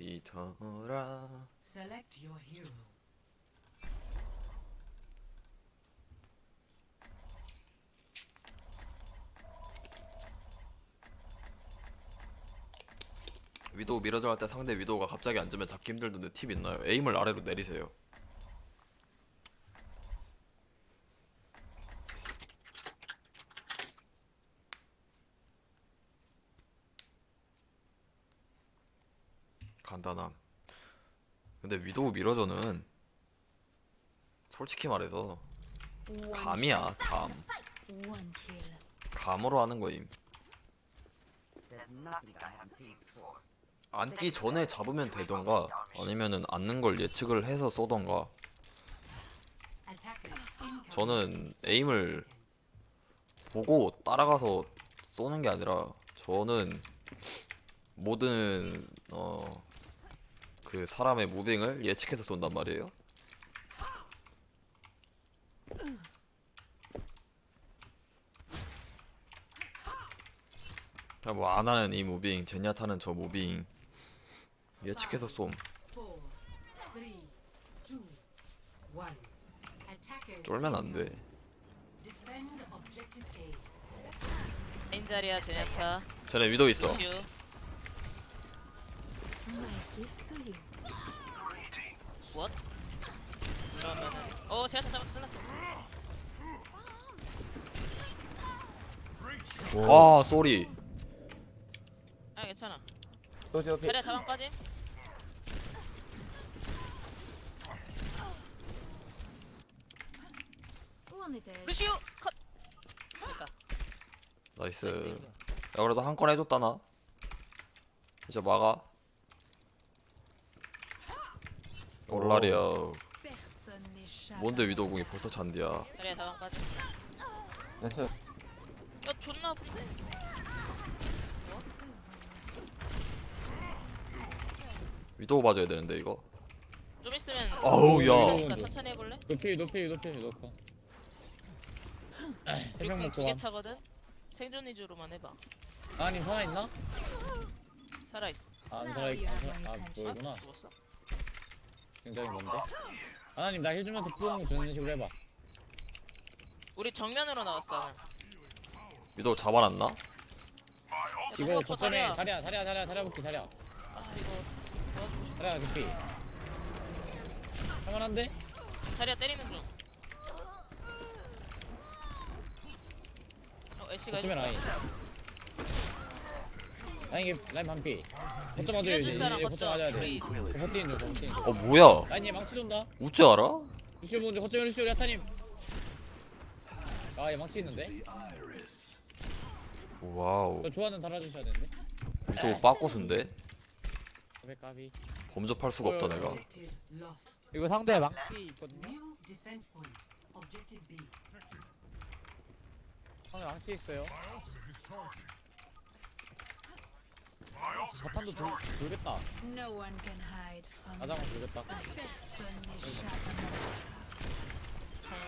이더라 Select your hero. 위도우 밀어 들어갈 때 상대 위도우가 갑자기 앉으면 잡기 힘들던데 팁 있나요? 에임을 아래로 내리세요 간단함 근데 위도우 미러전은 솔직히 말해서 감이야 감. 감으로 하는 거임. 앉기 전에 잡으면 되던가 아니면은 앉는 걸 예측을 해서 쏘던가. 저는 에임을. 보고 따라가서 쏘는 게 아니라 저는 모든 어 그 사람의 무빙을 예측해서 쏜단 말이에요. 뭐 아나는 이 무빙, 제냐타는 저 무빙 예측해서 쏨. 쫄면 안 돼. Defend objective A. 인자리아 제네타 쟤네 위도 있어. 왓? 그러면은 어 제네타 잡았 잘랐어 와, 쏘리. 아 괜찮아 또 저, 자리야 자방까지. 루시우 컷 됐다 나이스. 야 그래도 한 건 해줬다 나. 이제 막아. 올라리야. N'échappe. 뭔데 위도공이 벌써 잔디야. 자리야 자방까지 나이스. 야 존나 아픈데 위도우 봐줘야 되는데 이거. 좀 있으면 아우, 야. 그러니까 천천히 해볼래? 높이 높이 높이 높아. 우리 해병 먹고 궁두개 가. 차거든? 생존 위주로만 해봐 아님 살아 있나? 살아있어 아, 안 살아 있. 안 살아. 아 뭐구나. 아 죽었어? 굉장히 뭔데? 아나님 나 해주면서 뽕 주는 식으로 해봐. 우리 정면으로 나왔어 위도우 잡아놨나? 야, 이거 거점에 자리야. 자리야 자리야 자리야 볼게 자리야. 아 이거 도와주고 싶어 자리야 높이. 할만한데? 자리야 때리는 중 어, 애쉬가 해줬다. 라인. 라인 게 라인 반피. 거점 맞아야 찢어줄 돼. 사람 이제 거점 맞아야 돼. 우리 버티는 중 버티는 중. 어 뭐야? 라인 얘 망치 돈다. 우찌 알아? 루시오 먼저 거점에 루시오 야타님. 아얘 망치 있는데? 와우. 저 조화는 달아주셔야 되는데. 위도우 빠꼬순데? 까비 까비. 범접할 수가 없다 내가. 이거 상대 망치 있거든요. 상대 망치 있어요. 자탄도 돌, 돌겠다. No one can hide from 아장은 my 돌겠다.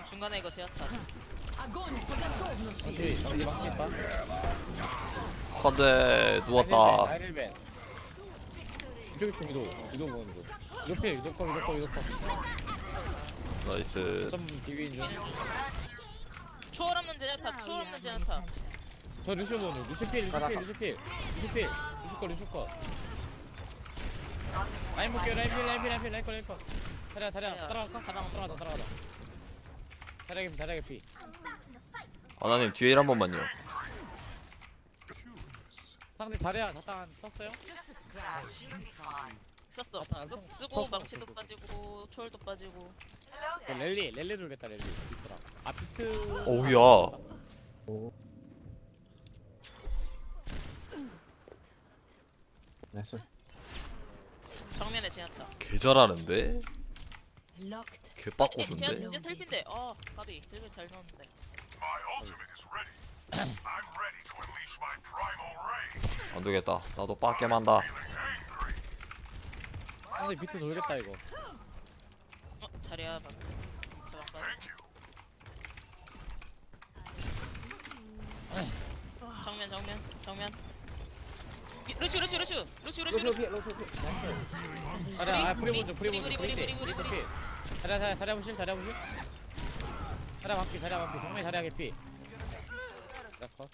중간에 이거 제압다 망치, 상대 망치 있다. 허대 누웠다. 이쪽이 좀 위도, 위도 보는 거. 위도필, 위도커, 위도커, 위도커. 나이스. 좀 비비인 중. 초월 없는 Now 초월 없는 attention. 저 루시오 보는 루시 필, 루시 필, 루시 필, 루시 필, 루시커, 루시커. 라인 볼게요, 라인 필, 라인 필, 라인 필, 라인커, 라인커. 자리야, 자리야, 따라갈까? 자방 따라가자, 따라가자. 자리야 개피, 자리야 개피. 아나님 뒤에 일한 번만요. 상대 자리야, 자탄 썼어요? 썼어 자탄 안 쓰, 썼- 쓰고 썼어. 망치도 빠지고 초월도 빠지고 그 랠리, 랠리 돌겠다, 랠리. 있더라. 아, 비트. 어우야. 정면에 제네타 개 잘하는데? Locked. 개 제, 빠꼬순데? 이제 텔핀데 어 까비 텔핀 잘 넣었는데 안 되겠다. 나도 빠게임 한다. 상대 비트 돌겠다, 이거. 어 자리야 방 자방까지 정면 정면 정면 이- 루슈 루슈 루슈 루슈 루슈 루슈 아 프리 먼저 프리 먼저 브리, 프리 브리, 피 브리, 브리, 프리 피 자리야 자리야 자리야 보실 자리야 보실 자리야 반피 자리야 반피 정면 자리야 개피 자, 컷.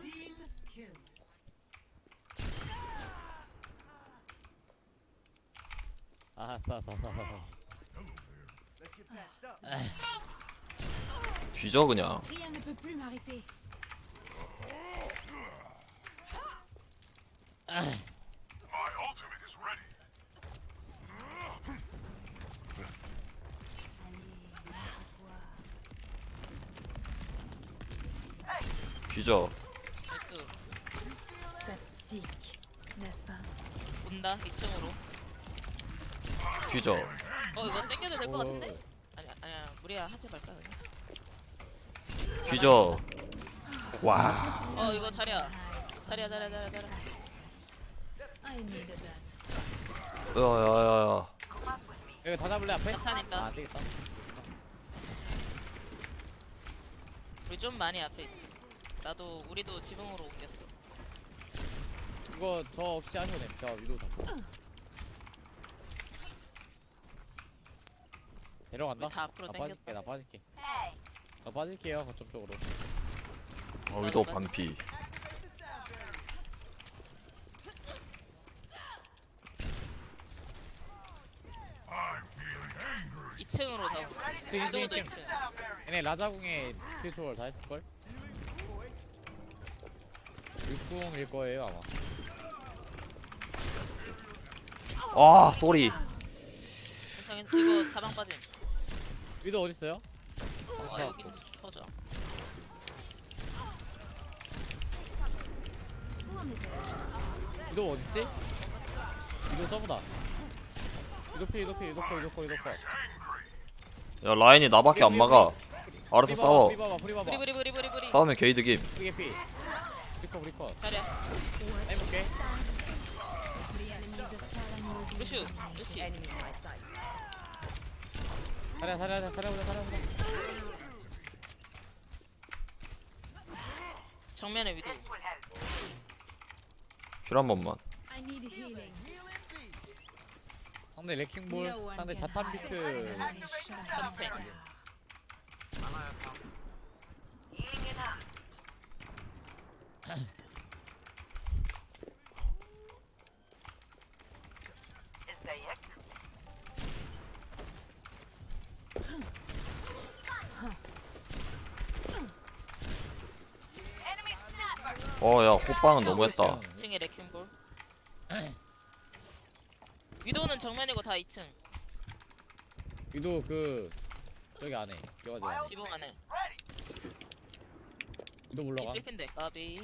Team kill. 아, 싸, 싸, 싸, 싸. 뒤져 그냥 Rien ne peut plus m'arrêter. 뒤져 나이스 Ça pique, n'est-ce pas 온다 2층으로. 뒤져 어 이거 땡겨도 될 것 같은데? 오, 아니 아니야 무리야. 하지 말까 그냥? 뒤져 와 어 이거 자리야. 자리야 자리야 자리야 자리야. 야야야야 여기 다 잡을래 앞에? 아, 안 되겠다. 우리 좀 많이 앞에 있어 나도 우리도 지붕으로 옮겼어 이거 저 없이 하셔도 됩니다. 저 위도 잡고. 데려간다. 우리 다 앞으로 나 당겼다. 빠질게, 나 빠질게. 나 빠질게요, 거점 쪽으로. 어 위도 반피 2층으로 다 오고 이층, 이층, 위도우도 이층. 2층 얘네 라자궁에 스티초월 다 했을걸? 6궁일 거예요, 아마. 아 쏘리 괜찮아 이거 자방 빠짐 위도 어딨어요? 아 여기 있는 터져 위도 어딨지? 위도 서브다. 위도 피, 위도 피, 위도 커, 위도 커, 위도 커. 야 라인이 나밖에 안 막아. 알아서 싸워. 프리 봐봐, 프리 봐봐. 브리 브리 브리 브리 브리 싸우면 프리 해볼게. 루슈 루슈. 사려, 사려, 사려보자, 사려보자. 정면에 위도. 힐 한 번만. I need healing. 상대 레킹볼, 상대 자탄 비트. my shadow. 어야 호빵은 너무했다 2층에 레킹볼 위도우는 정면이고 다 2층. 위도 그 저기 안에 기와지 지붕 안에. 위도 물러가. 실핀데 까비.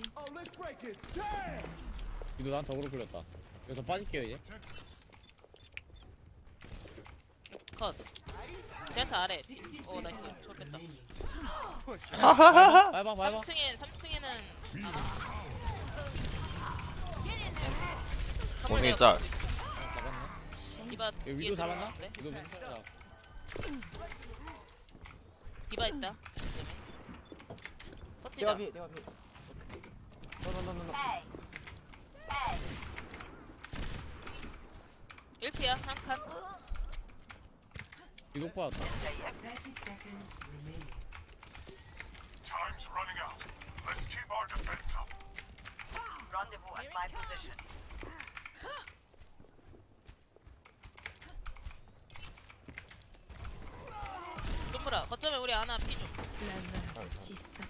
위도 난 덕으로 풀렸다. 여기서 빠질게요 이제. 컷. 제트 아래. 오 나이스. 좋 뺐다. 말봐 말봐. 3층에 3층에는 아마 원숭이 짤. 디바 여기 뒤에 위도 잡았나? 들어갔는데? 위도 괜찮아 디바 있다 터치자 일피야 한칸 위도 빠졌다 30 seconds remaining. Time's running out. Let's keep our defense up. Rendezvous at my position. dum브라 거점에 우리 아나 피좀 La petit sac.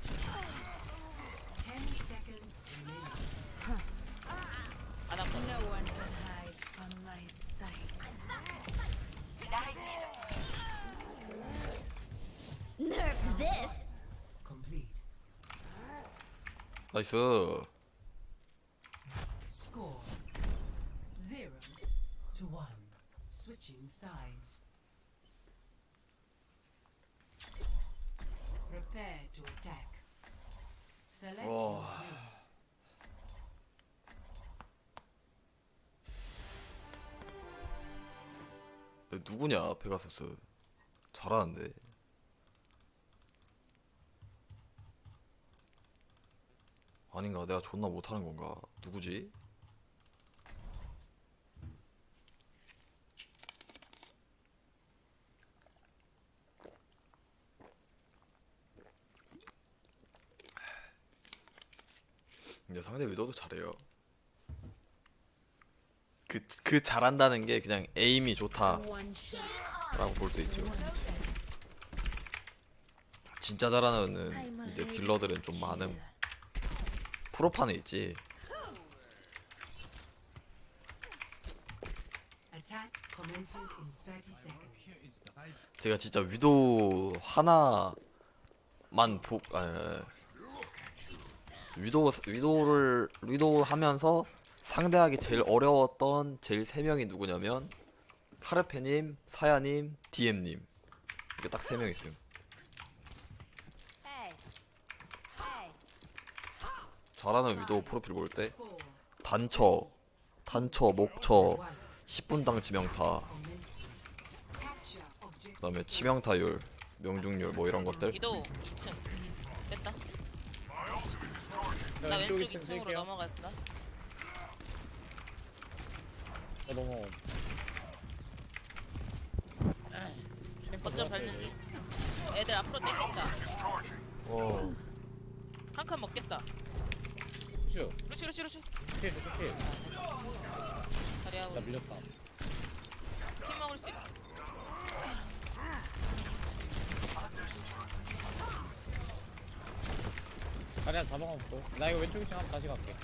10 seconds remaining. 아나 컷 No one can hide from my sight. Nerf this! Complete. 나이스 Score. Zero to one. Switching sides. Prepare to attack. Select Oh. your hero. 누구냐 페가서스 잘하는데 아닌가 내가 존나 못하는 건가 누구지? 근데 위도도 잘해요 그, 그 잘한다는 게 그냥 에임이 좋다라고. 볼 수 있죠. 진짜 잘하는 이제 딜러들은 좀 cheater. 프로판에 있지 Attack commences in 30 seconds. 제가 진짜 위도 하나만 보 아, 위도 위도를 위도를 하면서 상대하기 제일 어려웠던 제일 세 명이 누구냐면 카르페님, 사야님, 디엠님 이게 딱 세 명 있음. 잘하는 위도 프로필 볼 때 단처, 단처, 목처, one. 10분당 치명타, Commencing. Capture objective. 그다음에 치명타율, 명중률 뭐 이런 것들 위도 2층 뺐다 자, 나 왼쪽 왼쪽 2층 2층으로 쓸게요. 넘어갔다 어 넘어. 거점 밟는 중. 애들 앞으로 땡긴다. 어. 한칸 먹겠다. 슈 루시 루시 루시 필, 슈 필. 자리하고 나 밀렸다. 킬 먹을 수 있어 자리야 잡아먹고 나 이거 왼쪽 2층 한번 다시 갈게.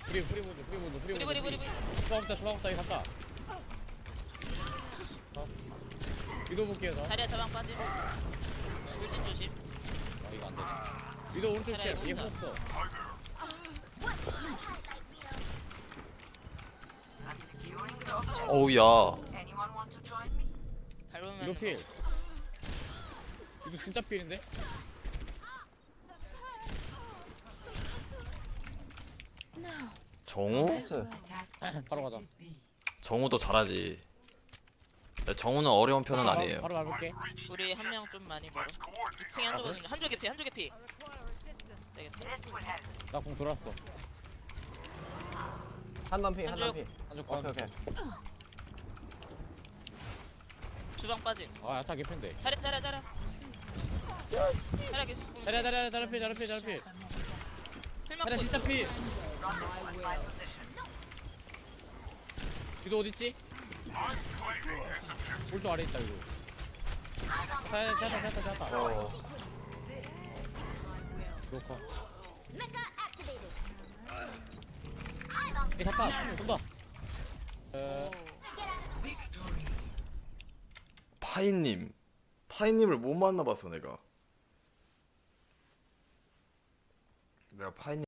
프리 프리 보드 프리 보드 프리 브리 보드 브리 브리. 브리 주방부터 주방부터 여기 갔다. 어? 위도 볼게요 저. 자리야 자방 빠짐 조심 조심. 아 이거 안돼. 위도 오른쪽 자리야, 쟤얘 이거 없어. 어우야? 밟으면 위도 필 위도 진짜 필인데? No. 정우? Attack 바로 가자. 정우도 잘하지. 근데 정우는 어려운 편은 바로, 아니에요. 바로 밟을게 우리 한 명 좀 많이 멀어 Let's coordinate. 2층에 한쪽 있는 한쪽 개피 한쪽 개피 되겠다. 나 공 돌았어 한단 피 한쪽. 한단피 한쪽 오케이 건 오케이 주방 빠짐 아 야타 개편데 자리 자리 자 리 자리 계속 자리야 자리야 자리 필 자리 필 자리 필필 자리야 맞고 진짜 있어 필. 위도 어딨지? 오른쪽 아래 있다 위도 자야 자야 자야 자야 자야 어 놓고 이 잡다 돈다 어, Victory. 파이님. 파이님을 못 만나봤어 내가. 내가 파이님